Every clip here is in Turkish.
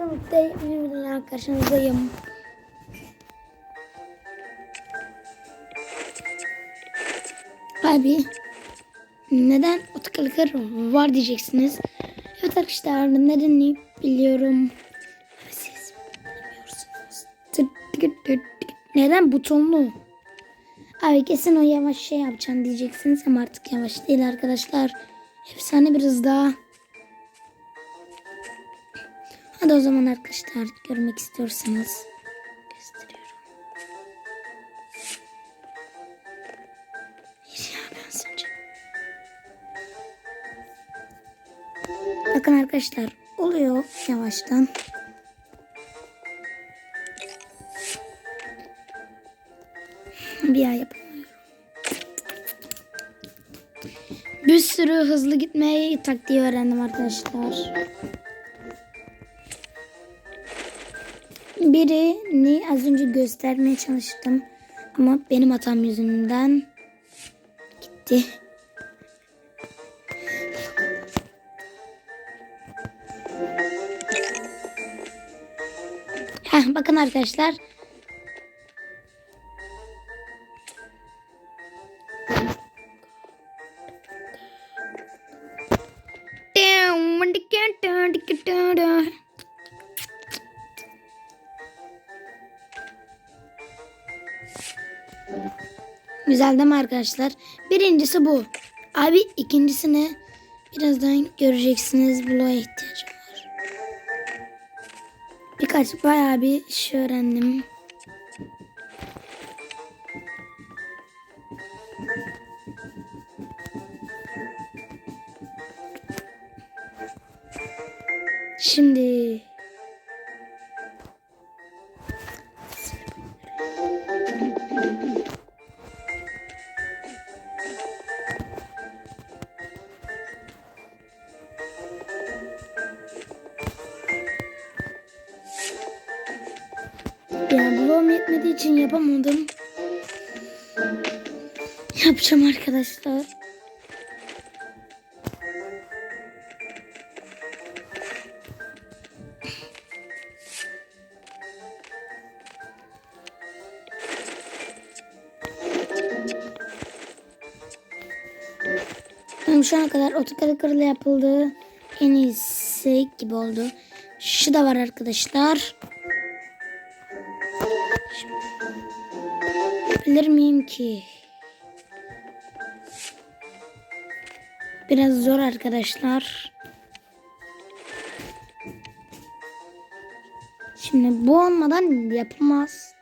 arkadaşlar mutluyum. Karşınızdayım. Abi neden otokalıklar var diyeceksiniz. Evet arkadaşlar nedenini biliyorum. Siz bilmiyorsunuz. Neden butonlu? Abi kesin o yavaş şey yapacaksın diyeceksiniz ama artık yavaş değil arkadaşlar. Efsane bir hız daha. Hadi o zaman arkadaşlar görmek istiyorsanız gösteriyorum. Ya ben sence. Bakın arkadaşlar oluyor yavaştan. Bir ay yapamıyorum. Bir sürü hızlı gitmeyi taktiği öğrendim arkadaşlar. Birini az önce göstermeye çalıştım. Ama benim hatam yüzünden gitti. Heh, bakın arkadaşlar. Güzel değil mi arkadaşlar? Birincisi bu. Abi ikincisini birazdan göreceksiniz. Bloğa ihtiyacım var. Birkaç bayağı bir şey öğrendim. Şimdi Bloğum yetmediği için yapamadım. Yapacağım arkadaşlar. Benim şu ana kadar otokarı kırılı yapıldığı en iyisi gibi oldu. Şu da var arkadaşlar. Bilir miyim ki? Biraz zor arkadaşlar. Şimdi bu olmadan yapılmaz.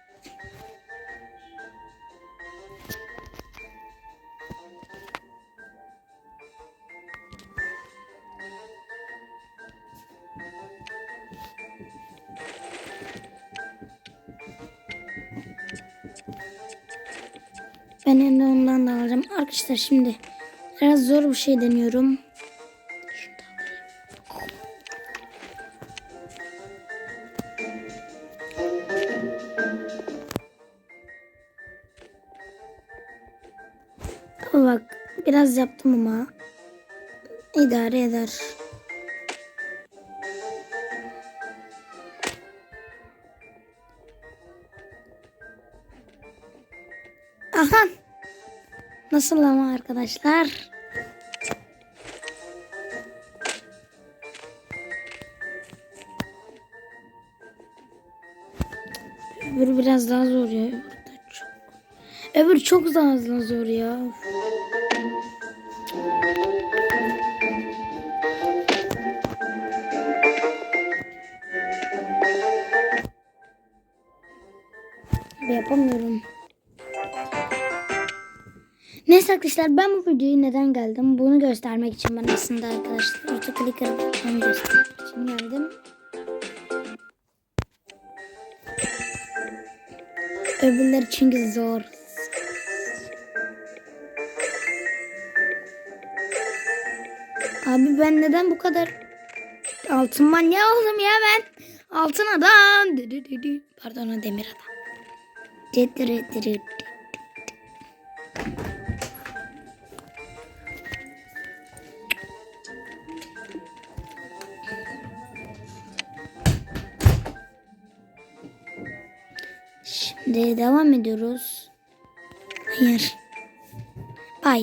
Ben de ondan da alacağım. Arkadaşlar şimdi biraz zor bir şey deniyorum. Bak biraz yaptım ama idare eder. Aha. Nasıl ama arkadaşlar? Öbür biraz daha zor ya. Öbür çok. Öbür çok daha zor ya. Neyse arkadaşlar ben bu videoyu neden geldim? Bunu göstermek için ben aslında arkadaşlar autoclicker'ı göstermek için geldim. Öbürleri çünkü zor. Abi ben neden bu kadar altın manyağı oldum ya ben? Altın adam. Pardon demir adam. De devam ediyoruz. Hayır.